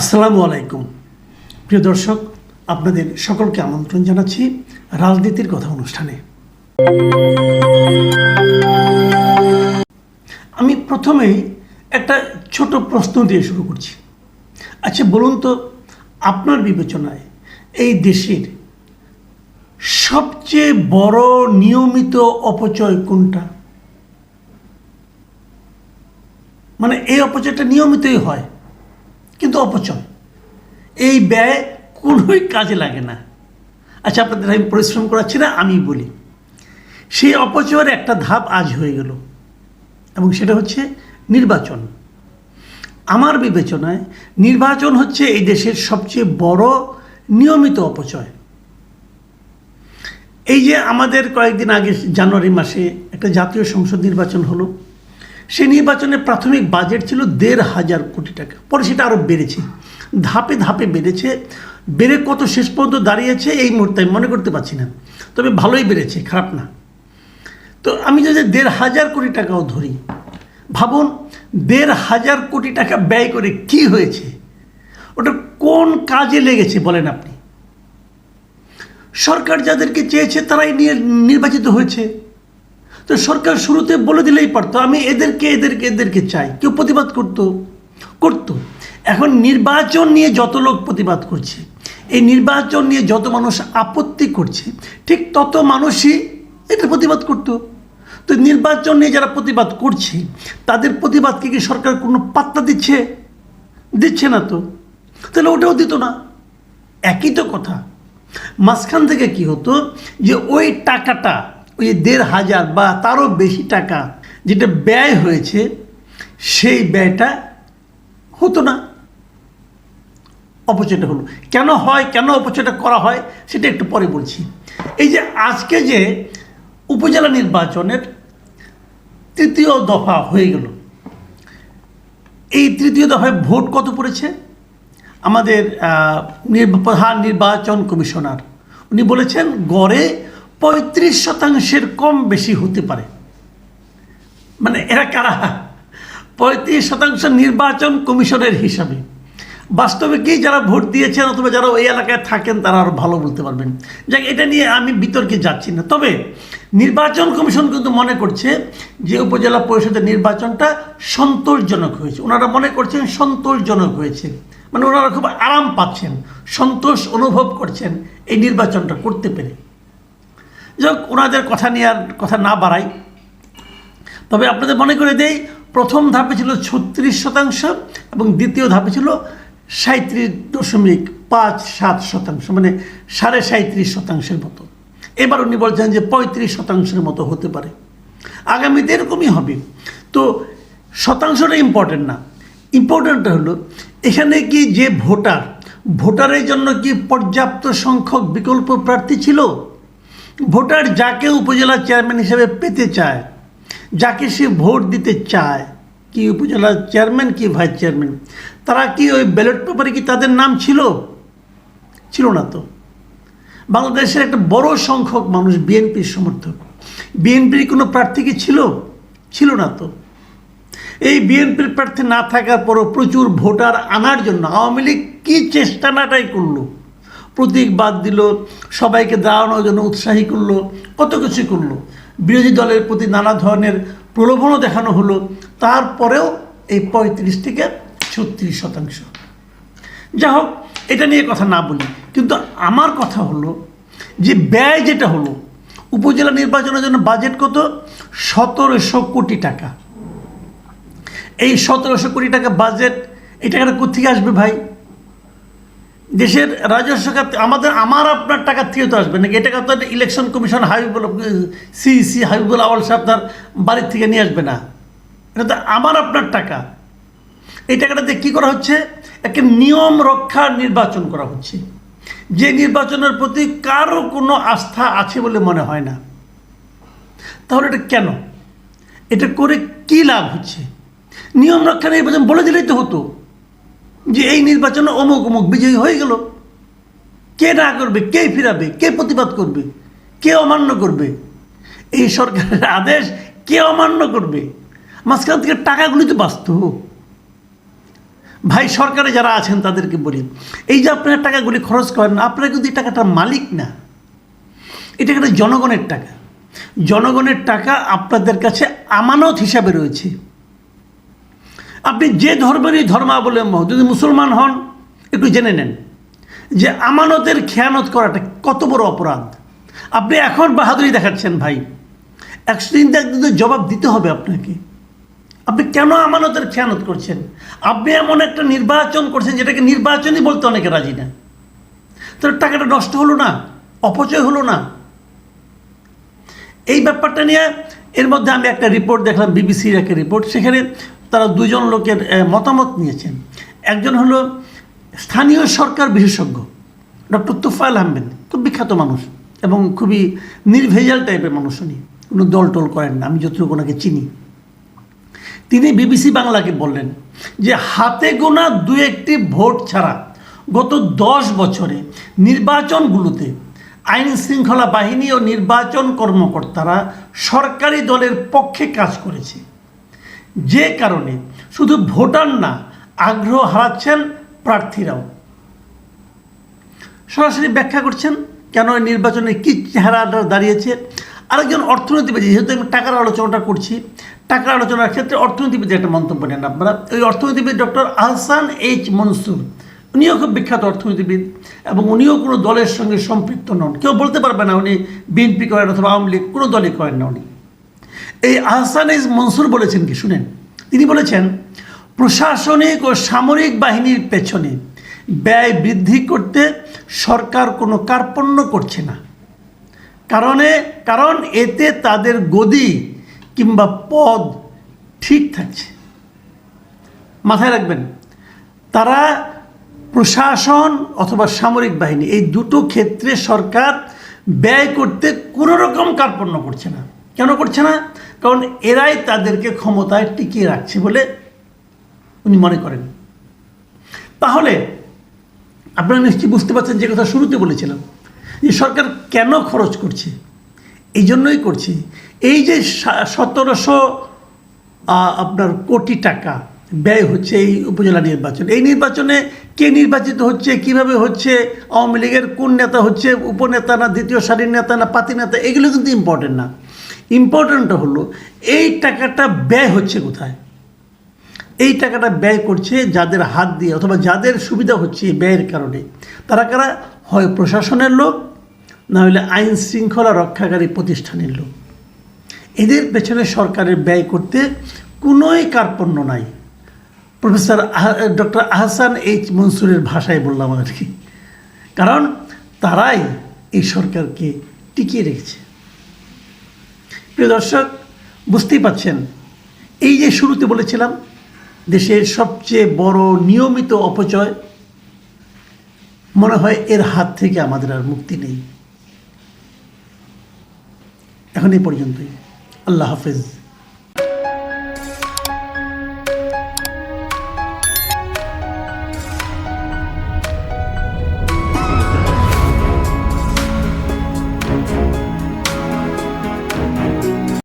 আসসালামু আলাইকুম। প্রিয় দর্শক, আপনাদের সকলকে আমন্ত্রণ জানাচ্ছি রাজনীতির কথা অনুষ্ঠানে। আমি প্রথমেই একটা ছোট প্রশ্ন দিয়ে শুরু করছি। আচ্ছা বলুন তো, আপনার বিবেচনায় এই দেশের সবচেয়ে বড় নিয়মিত অপচয় কোনটা? মানে এই অপচয়টা নিয়মিতই হয়। কিন্তু অপচয়। এই ব্যয় কোনোই কাজে লাগে না। আচ্ছা আপনাদের আমি পরিশ্রম করাচ্ছি না আমি বলি। সেই অপচয়ের একটা ধাপ আজ হয়ে গেল, এবং সেটা হচ্ছে নির্বাচন। আমার বিবেচনায় নির্বাচন হচ্ছে এই দেশের সবচেয়ে বড় নিয়মিত অপচয়। এই যে আমাদের কয়েকদিন আগে জানুয়ারি মাসে একটা জাতীয় সংসদ নির্বাচন হলো সেই নির্বাচনে প্রাথমিক বাজেট ছিল দেড় হাজার কোটি টাকা। পরে সেটা আরও বেড়েছে। ধাপে ধাপে বেড়েছে। বেড়ে কত শেষ পর্যন্ত দাঁড়িয়েছে, এই মুহূর্তে আমি মনে করতে পারছি না। তবে ভালোই বেড়েছে, খারাপ না। তো আমি যদি দেড় হাজার কোটি টাকাও ধরি, ভাবুন, দেড় হাজার কোটি টাকা ব্যয় করে কি হয়েছে? ওটা কোন কাজে লেগেছে বলেন আপনি? সরকার যাদেরকে চেয়েছে তারাই নির্বাচিত হয়েছে। তো সরকার শুরুতে বলে দিলেই পারতো, আমি এদেরকে এদেরকে এদেরকে চাই। কেউ প্রতিবাদ করতো? করতো। এখন নির্বাচন নিয়ে যত লোক প্রতিবাদ করছে, এই নির্বাচন নিয়ে যত মানুষ আপত্তি করছে, ঠিক তত মানুষই এটা প্রতিবাদ করতো। তো নির্বাচন নিয়ে যারা প্রতিবাদ করছে, তাদের প্রতিবাদকে কি সরকার কোনো পাত্তা দিচ্ছে? দিচ্ছে না তো। তাহলে ওটাও দিত না। একই তো কথা। মাঝখান থেকে কি হতো যে ওই টাকাটা ওই দেড় হাজার বা তারও বেশি টাকা যেটা ব্যয় হয়েছে, সেই ব্যয়টা হতো না। অপচয়টা হলো। কেন হয়, কেন অপচয়টা করা হয়, সেটা একটু পরে বলছি। এই যে আজকে যে উপজেলা নির্বাচনের তৃতীয় দফা হয়ে গেল, এই তৃতীয় দফায় ভোট কত পড়েছে? আমাদের প্রধান নির্বাচন কমিশনার, উনি বলেছেন গড়ে পঁয়ত্রিশ শতাংশের কম বেশি হতে পারে। মানে এরা কারা? পঁয়ত্রিশ শতাংশ নির্বাচন কমিশনের হিসাবে। বাস্তবে কি যারা ভোট দিয়েছেন অথবা যারা ওই এলাকায় থাকেন, তারা আরও ভালো বলতে পারবেন। যাক, এটা নিয়ে আমি বিতর্কে যাচ্ছি না। তবে নির্বাচন কমিশন কিন্তু মনে করছে যে উপজেলা পরিষদের নির্বাচনটা সন্তোষজনক হয়েছে। ওনারা মনে করছেন সন্তোষজনক হয়েছে। মানে ওনারা খুব আরাম পাচ্ছেন, সন্তোষ অনুভব করছেন এই নির্বাচনটা করতে পেরে। যাক ওনাদের কথা নিয়ে আর কথা না বাড়াই। তবে আপনাদের মনে করে দেই, প্রথম ধাপে ছিল ছত্রিশ শতাংশ এবং দ্বিতীয় ধাপে ছিল সাঁত্রিশ দশমিক পাঁচ সাত শতাংশ মানে সাড়ে সাঁত্রিশ শতাংশের মতো। এবার উনি বলছেন যে পঁয়ত্রিশ শতাংশের মতো হতে পারে। আগামীতে এরকমই হবে। তো শতাংশটা ইম্পর্টেন্ট না। ইম্পর্টেন্টটা হলো, এখানে কি যে ভোটার, ভোটারের জন্য কি পর্যাপ্ত সংখ্যক বিকল্প প্রার্থী ছিল? ভোটার যাকে উপজেলা চেয়ারম্যান হিসেবে পেতে চায়, যাকে সে ভোট দিতে চায়, কি উপজেলা চেয়ারম্যান, কি ভাইস চেয়ারম্যান, তারা কি ওই ব্যালট পেপারে কি তাদের নাম ছিল? ছিল না তো। বাংলাদেশের একটা বড় সংখ্যক মানুষ বিএনপির সমর্থক। বিএনপির কোনো প্রার্থী কি ছিল? ছিল না তো। এই বিএনপির প্রার্থী না থাকার পরও প্রচুর ভোটার আনার জন্য আওয়ামী লীগ কী চেষ্টা নাটাই করল? প্রতীক বাদ দিল, সবাইকে দাঁড়ানোর জন্য উৎসাহী করল, কত কিছু করল। বিরোধী দলের প্রতি নানা ধরনের প্রলোভনও দেখানো হলো, তারপরেও এই পঁয়ত্রিশ থেকে ছত্রিশ শতাংশ। যা হোক, এটা নিয়ে কথা না বলি, কিন্তু আমার কথা হলো যে ব্যয় যেটা হলো, উপজেলা নির্বাচনের জন্য বাজেট কত? সতেরোশো কোটি টাকা। এই সতেরোশো কোটি টাকা বাজেট এই টাকাটা কোথেকে আসবে ভাই? দেশের রাজস্ব খাত, আমাদের, আমার আপনার টাকার থেকে তো আসবে নাকি? এটা টাকা তো election commission Habibul C C Habibul Awal সাহেব তার বাড়ির থেকে নিয়ে আসবে না। এটা তো আমার আপনার টাকা। এই টাকাটাতে কী করা হচ্ছে? একটা নিয়ম রক্ষার নির্বাচন করা হচ্ছে। যে নির্বাচনের প্রতি কারও কোনো আস্থা আছে বলে মনে হয় না। তাহলে এটা কেন? এটা করে কি লাভ হচ্ছে? নিয়ম রক্ষা নির্বাচন বলে দিলেই তো হতো। যে এই নির্বাচনে অমুক অমুক বিজয়ী হয়ে গেল। কে না করবে, কে ফিরাবে, কে প্রতিবাদ করবে, কে অমান্য করবে? এই সরকারের আদেশ কে অমান্য করবে? মাঝখান থেকে টাকাগুলি তো বাঁচত। ভাই, সরকারে যারা আছেন তাদেরকে বলি, এই যে আপনারা টাকাগুলি খরচ করেন, আপনারা কিন্তু এই টাকাটা মালিক না। এটা একটা জনগণের টাকা। জনগণের টাকা আপনাদের কাছে আমানত হিসাবে রয়েছে। আপনি যে ধর্মেরই ধর্মাবলম্বী যদি মুসলমান হন, একটু জেনে নেন যে আমানতের খেয়ানত করাটা কত বড় অপরাধ। আপনি এখন বাহাদুরি দেখাচ্ছেন ভাই। একদিন তো একদিন তো জবাব দিতে হবে আপনাকে। আপনি কেন আমানতের খেয়ানত করছেন? আপনি এমন একটা নির্বাচন করছেন যেটাকে নির্বাচনই বলতে অনেকে রাজি না। তোর টাকাটা নষ্ট হলো না? অপচয় হলো না? এই ব্যাপারটা নিয়ে এর মধ্যে আমি একটা রিপোর্ট দেখলাম বিবিসির একটা রিপোর্ট সেখানে তারা দুজন লোকের মতামত নিয়েছেন। একজন হলো স্থানীয় সরকার বিশেষজ্ঞ, ডক্টর তুফাইল আহমেদ, খুব বিখ্যাত মানুষ এবং খুবই নির্ভেজাল টাইপের মানুষ উনি। কোনো দল টল করেন না, আমি যতটুকু ওনাকে চিনি। তিনি বিবিসি বাংলাকে বললেন যে হাতে গোনা দু একটি ভোট ছাড়া গত দশ বছরে নির্বাচনগুলোতে আইন শৃঙ্খলা বাহিনী ও নির্বাচন কর্মকর্তারা সরকারি দলের পক্ষে কাজ করেছে। যে কারণে শুধু ভোটার না, আগ্রহ হারাচ্ছেন প্রার্থীরাও। সরাসরি ব্যাখ্যা করছেন, কেন এই নির্বাচনে কী চেহারাটা দাঁড়িয়েছে? আরেকজন অর্থনীতিবিদ, যেহেতু আমি টাকার আলোচনাটা করছি, টাকার আলোচনার ক্ষেত্রে অর্থনীতিবিদ একটা মন্তব্য নেন আপনারা। ওই অর্থনীতিবিদ ডক্টর আহসান এইচ মনসুর, উনিও খুব বিখ্যাত অর্থনীতিবিদ এবং উনিও কোনো দলের সঙ্গে সম্পৃক্ত নন। কেউ বলতে পারবে না উনি বিএনপি করেন অথবা আওয়ামী লীগ, কোনো দলই করেন না উনি। এই আহসান এইচ মনসুর বলেছেন কি? শুনেন। তিনি বলেছেন, প্রশাসনিক ও সামরিক বাহিনীর পেছনে ব্যয় বৃদ্ধি করতে সরকার কোনো কার্পণ্য করছে না। কারণে, কারণ এতে তাদের গদি কিংবা পদ ঠিক থাকছে। মাথায় রাখবেন, তারা প্রশাসন অথবা সামরিক বাহিনী, এই দুটো ক্ষেত্রে সরকার ব্যয় করতে কোনো রকম কার্পণ্য করছে না। কেন করছে না? কারণ এরাই তাদেরকে ক্ষমতায় টিকিয়ে রাখছে বলে উনি মনে করেন। তাহলে আপনারা নিশ্চয়ই বুঝতে পারছেন যে কথা শুরুতে বলেছিলাম, যে সরকার কেন খরচ করছে? এই জন্যই করছে। এই যে সতেরোশো আপনার কোটি টাকা ব্যয় হচ্ছে এই উপজেলা নির্বাচন, এই নির্বাচনে কে নির্বাচিত হচ্ছে, কীভাবে হচ্ছে, আওয়ামী লীগের কোন নেতা হচ্ছে, উপনেতা না, দ্বিতীয় সারির নেতা না, পাতি নেতা, এগুলো কিন্তু ইম্পর্টেন্ট না। ইম্পর্টেন্টটা হলো, এই টাকাটা ব্যয় হচ্ছে কোথায়? এই টাকাটা ব্যয় করছে যাদের হাত দিয়ে অথবা যাদের সুবিধা হচ্ছে ব্যয়ের কারণে। তারা কারা? হয় প্রশাসনের লোক, না হলে আইন শৃঙ্খলা রক্ষাকারী প্রতিষ্ঠানের লোক। এদের পেছনে সরকারের ব্যয় করতে কোনোই কার্পণ্য নাই। প্রফেসর ডক্টর আহসান এইচ মনসুরের ভাষায় বললাম আর কি কারণ তারাই এই সরকারকে টিকিয়ে রেখেছে। প্রিয় দর্শক, বুঝতেই পাচ্ছেন, এই যে শুরুতে বলেছিলাম, দেশের সবচেয়ে বড় নিয়মিত অপচয়, মনে হয় এর হাত থেকে আমাদের আর মুক্তি নেই। এখন এই পর্যন্তই। আল্লাহ হাফেজ।